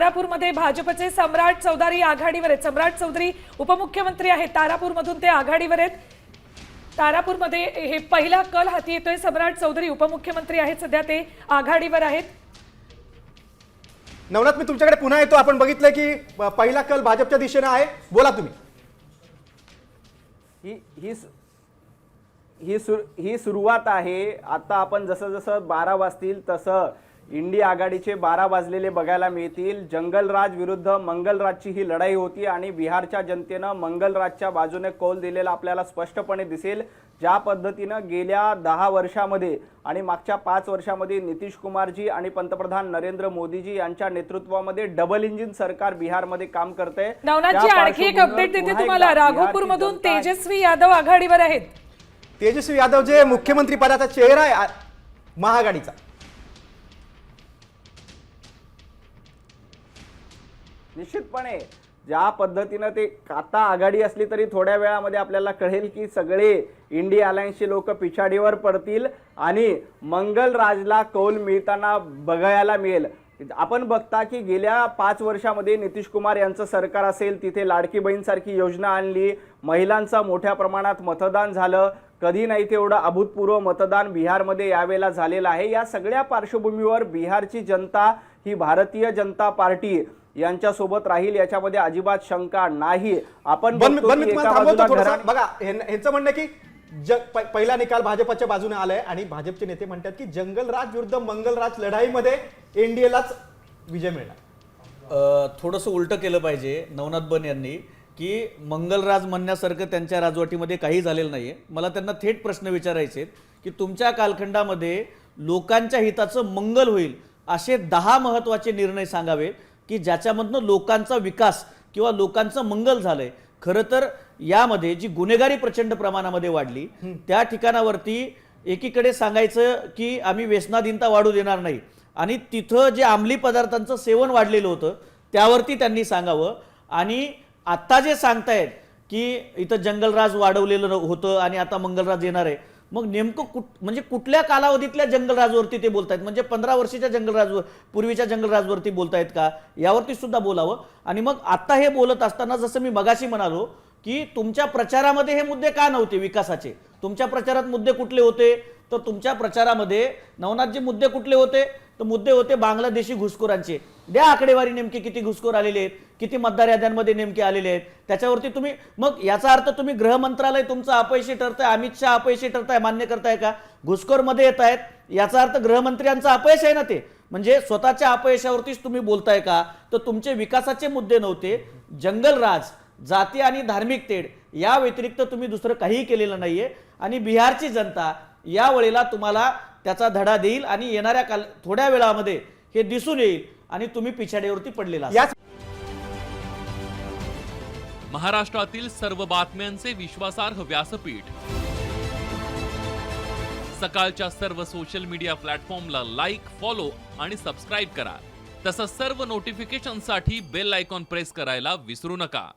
तारापूरमध्ये भाजपचे सम्राट चौधरी आघाडीवर आहेत. सम्राट चौधरी उपमुख्यमंत्री आहेत. तारापूरमधून ते आघाडीवर आहेत. तारापूरमध्ये हे पहिला कल हाती येतोय. सम्राट चौधरी उपमुख्यमंत्री आहेत. सध्या ते आघाडीवर आहेत. नवनाथ मी तुमच्याकडे पुन्हा येतो. आपण बघितलं की पहिला कल भाजपच्या दिशेने आहे. बोला तुम्ही. ही ही ही ही सुरुवात आहे. आता आपण जसं जसं बारा वाजतील तसं इंडी आघाडीचे बारा वाजलेले बघायला मिळतील. जंगलराज विरुद्ध मंगलराजची ही लढाई होती आणि बिहारच्या जनतेनं मंगलराजच्या बाजूने कौल दिलेला आपल्याला स्पष्टपणे दिसेल. ज्या पद्धतीनं गेल्या दहा वर्षामध्ये आणि मागच्या पाच वर्षामध्ये नितीश कुमारजी आणि पंतप्रधान नरेंद्र मोदीजी यांच्या नेतृत्वामध्ये डबल इंजिन सरकार बिहारमध्ये काम करते आणखी एक अपडेट देते तुम्हाला. राघोपूरमधून तेजस्वी यादव आघाडीवर आहेत. तेजस्वी यादव जे मुख्यमंत्री पदाचा चेहरा आहे महाआघाडीचा. निश्चितपणे ज्या पद्धतीनं ते आता आघाडी असली तरी थोड्या वेळामध्ये आपल्याला कळेल की सगळे इंडिया अलायन्सचे लोक पिछाडीवर पडतील आणि मंगल राजला कौल मिळताना बघायला मिळेल. आपण बघता की गेल्या पाच वर्षामध्ये नितीश कुमार यांचं सरकार असेल तिथे लाडकी बहीणसारखी योजना आणली महिलांचं मोठ्या प्रमाणात मतदान झालं कधी नाही तेवढं अभूतपूर्व मतदान बिहारमध्ये यावेळेला झालेलं आहे. या सगळ्या पार्श्वभूमीवर बिहारची जनता ही भारतीय जनता पार्टी यांच्या सोबत राहील याच्यामध्ये अजिबात शंका नाही. आपण बघा ह्यां- ह्यांचं म्हणणं की ज- प- पहिला निकाल भाजपच्या बाजूने आलाय आणि भाजपचे नेते म्हणतात की जंगलराज विरुद्ध मंगलराज लढाईमध्ये एनडीएलाच विजय मिळणार. अ, थोडंसं उलटं केलं पाहिजे नवनाथ बन यांनी. की मंगलराज म्हणण्यासारखं त्यांच्या राजवटीमध्ये काही झालेलं नाही मला त्यांना थेट प्रश्न विचारायचे आहेत की तुमच्या कालखंडामध्ये लोकांच्या हिताचं मंगल होईल असे दहा महत्त्वाचे निर्णय सांगावे की ज्याच्यामधनं लोकांचा विकास किंवा लोकांचं मंगल झालंय. खरं तर यामध्ये जी गुन्हेगारी प्रचंड प्रमाणामध्ये वाढली त्या ठिकाणावरती एकीकडे सांगायचं की आम्ही व्यसनाधीनता वाढू देणार नाही आणि तिथं जे अंमली पदार्थांचं सेवन वाढलेलं होतं त्यावरती त्यांनी सांगावं आणि आत्ता जे सांगतायत की इथं जंगलराज वाढवलेलं होतं आणि आता मंगलराज येणार आहे मग नेमकं कुठ म्हणजे कुठल्या कालावधीतल्या जंगलराजवरती ते बोलतायत? म्हणजे पंधरा वर्षीच्या जंगलराजवर पूर्वीच्या जंगलराजवरती बोलतायत का? यावरती सुद्धा बोलावं. आणि मग आत्ता हे बोलत असताना जसं मी मगाशी म्हणालो की तुमच्या प्रचारामध्ये हे मुद्दे का नव्हते विकासाचे? तुमच्या प्रचारात मुद्दे कुठले होते? तर तुमच्या प्रचारामध्ये नवनाथजी मुद्दे कुठले होते? तर मुद्दे होते बांगलादेशी घुसखोरांचे. द्या आकडेवारी नेमके किती घुसखोर आलेले आहेत किती मतदार याद्यांमध्ये नेमके आलेले आहेत त्याच्यावरती तुम्ही मग याचा अर्थ तुम्ही गृह मंत्रालय तुमचं अपयशी ठरताय अमित शहा अपयशी ठरताय मान्य करताय का? घुसखोरमध्ये येत आहेत याचा अर्थ गृहमंत्र्यांचं अपयश आहे ना ते? म्हणजे स्वतःच्या अपयशावरतीच तुम्ही बोलताय का? तर तुमचे विकासाचे मुद्दे नव्हते. जंगलराज जाती आणि धार्मिक तेढ या व्यतिरिक्त तुम्ही दुसरं काहीही केलेलं नाहीये. आणि बिहारची जनता या वेळेला तुम्हाला त्याचा धडा देईल आणि येणाऱ्या काल थोड्या वेळामध्ये हे दिसून येईल आणि तुम्ही पिछाडीवरती पडलेला. याच महाराष्ट्रातील सर्व बातम्यांचे विश्वासार्ह व्यासपीठ. सकाळच्या सर्व सोशल मीडिया प्लॅटफॉर्मला लाईक फॉलो आणि सबस्क्राईब करा. तसंच सर्व नोटिफिकेशनसाठी बेल आयकॉन प्रेस करायला विसरू नका.